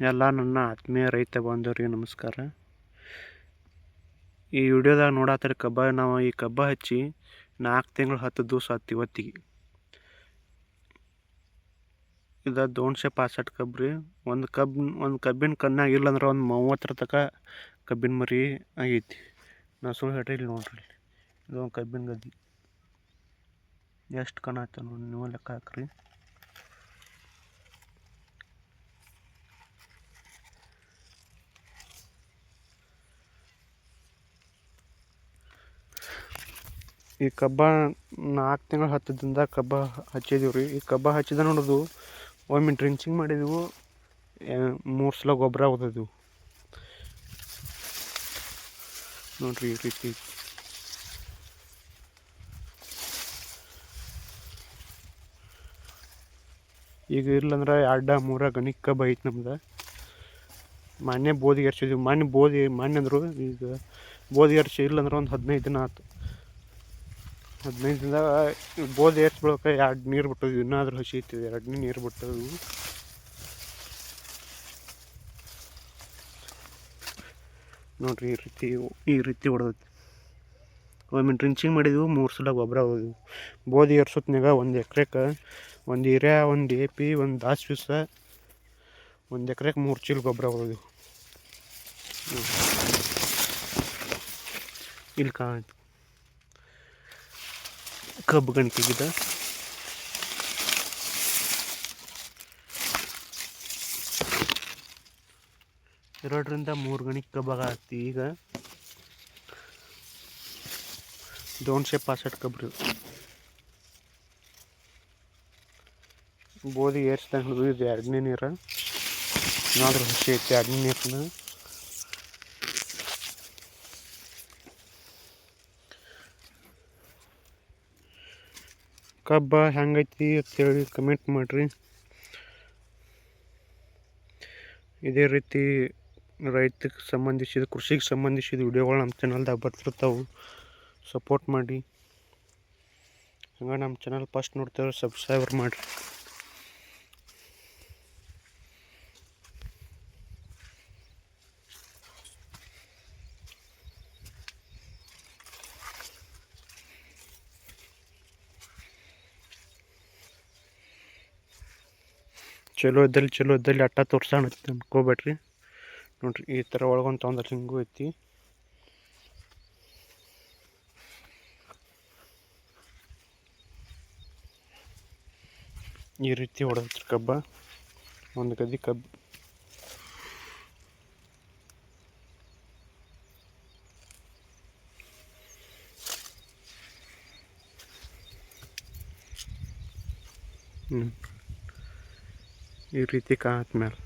ಎಲ್ಲ ನನ್ನ ಆತ್ಮೀಯ ರೈತ ಬಾಂಧವರಿಗೆ ನಮಸ್ಕಾರ. ಈ ವಿಡಿಯೋದಾಗ ನೋಡತ್ತರ ಕಬ್ಬ ನಾವು ಈ ಕಬ್ಬ ಹಚ್ಚಿ ನಾಲ್ಕು ತಿಂಗಳು ಹತ್ತು ದಿವಸ ಹತ್ತು ಇವತ್ತಿಗೆ. ಇದು ದೋನ್ಶೆ ಪಾಸಟ್ ಕಬ್ಬು ರೀ. ಒಂದು ಕಬ್ ಒಂದು ಕಬ್ಬಿನ ಕಣ್ಣಾಗ ಇಲ್ಲಂದ್ರೆ ಒಂದು ಮೂವತ್ತರ ತನಕ ಕಬ್ಬಿನ ಮರಿ ಆಗೈತಿ. ನಾ ಸುಳ್ಳು ಹೇಳ್ರಿ ಇಲ್ಲಿ ನೋಡ್ರಿ ಇದು ಒಂದು ಕಬ್ಬಿನ ಗದ್ದೆ. ಎಷ್ಟು ಕಣ ಆಯ್ತು ನೋಡಿ ನೀವು ಲೆಕ್ಕ ಹಾಕ್ರಿ. ಈ ಕಬ್ಬ ನಾಲ್ಕು ತಿಂಗಳು ಹತ್ತು ಕಬ್ಬ ಹಚ್ಚಿದೀವಿ ರೀ ಈ ಕಬ್ಬ ಹಚ್ಚಿದ ನೋಡೋದು ಒಮ್ಮೆ ಡ್ರಿಂಚಿಂಗ್ ಮಾಡಿದೆವು ಮೂರು ಸಲ ಗೊಬ್ಬರ ಓದಿದೆವು ನೋಡ್ರಿ ಈ ರೀತಿ. ಈಗ ಇರ್ಲಂದ್ರೆ ಎರಡ ಮೂರ ಗಣಿಕ ಕಬ್ಬ ಐತಿ ನಮ್ದು. ಮೊನ್ನೆ ಬೋದಿಗೆ ಹರ್ಸಿದ್ವಿ ಮೊನ್ನೆ ಬೋದಿ ಮೊನ್ನೆ ಅಂದರು ಈಗ ಬೋದಿ ಹರ್ಸಿ ಇಲ್ಲಂದ್ರೆ ಒಂದು ಹದಿನೈದು ದಿನ ಆಯ್ತು ಹದಿನೈದು ದಿನದಾಗ ಎಷ್ಟು ಬೀಳಕ್ಕೆ ಎರಡು ನೀರು ಬಿಟ್ಟದ್ವಿ ಇನ್ನಾದರೂ ಹಸಿ ಇತ್ತಿದೆ ಎರಡನೇ ನೀರು ಬಿಟ್ಟದ್ವು ನೋಡ್ರಿ, ಈ ರೀತಿ ಈ ರೀತಿ ಹೊಡೆದೈತಿ. ಒಮ್ಮೆ ಡ್ರಿಂಚಿಂಗ್ ಮಾಡಿದ್ವು, ಮೂರು ಸಲ ಗೊಬ್ಬರ ಹೋದ್ವಿ ಬೋದಿ ಏರ್ಸೋತ್ನಾಗ ಒಂದು ಎಕ್ರೆಗೆ ಒಂದು ಏರಿಯಾ ಒಂದು ಎ ಪಿ, ಒಂದು ದಾಸ್ ಪೀಸ ಒಂದು ಎಕ್ರೆಗೆ ಮೂರು ಚೀಲ ಗೊಬ್ಬರ ಹೋದ್ವಿ ಇಲ್ಲಿ ಕಾಣೈತಿ ಕಬ್ಬು ಗಣಿಕೆಗಿದೆ ಎರಡರಿಂದ ಮೂರು ಗಣಿಕೆ ಕಬ್ಬಾಗತ್ತಿ ಈಗ. ದೋನ್ಶೆ ಪಾಸಟ್ ಕಬ್ರಿ. ಗೋಧಿ ಏರ್ಸ್ದಂಗೆ ಹಿಡಿದು ಇದು ಎರಡನೇ ನೀರು. ಏನಾದ್ರೂ ಹಸಿ ಐತಿ, ಎರಡನೇ ನೀರನ್ನ ಕಬ್ಬ ಹೆಂಗೈತಿ ಅಂತೇಳಿ ಕಮೆಂಟ್ ಮಾಡಿರಿ. ಇದೇ ರೀತಿ ರೈತಕ್ಕೆ ಸಂಬಂಧಿಸಿದ, ಕೃಷಿಗೆ ಸಂಬಂಧಿಸಿದ ವಿಡಿಯೋಗಳು ನಮ್ಮ ಚಾನಲ್ದಾಗ ಬರ್ತಿರ್ತಾವೆ. ಸಪೋರ್ಟ್ ಮಾಡಿ ಹಂಗೆ ನಮ್ಮ ಚಾನಲ್ ಫಸ್ಟ್ ನೋಡ್ತಾರೆ ಸಬ್ಸ್ಕ್ರೈಬರ್ ಮಾಡಿರಿ. ಚಲೋ ಇದ್ದಲ್ಲಿ ಚಲೋ ಇದ್ದಲ್ಲಿ ಅಟ್ಟ ತೋರ್ಸೋಣ ಅನ್ಕೋಬೇಡ್ರಿ ನೋಡ್ರಿ, ಈ ಥರ ಒಳಗೊಂದು ತೊಂದ್ರೆ ಹಿಂಗೂ ಐತಿ. ಈ ರೀತಿ ಹೊಡೆದ್ರಿ ಕಬ್ಬ. ಒಂದು ಗದಿ ಕಬ್ಬು. ಹ್ಞೂ ಈ ರೀತಿ ಕಾಣತ್ ಮೇಲೆ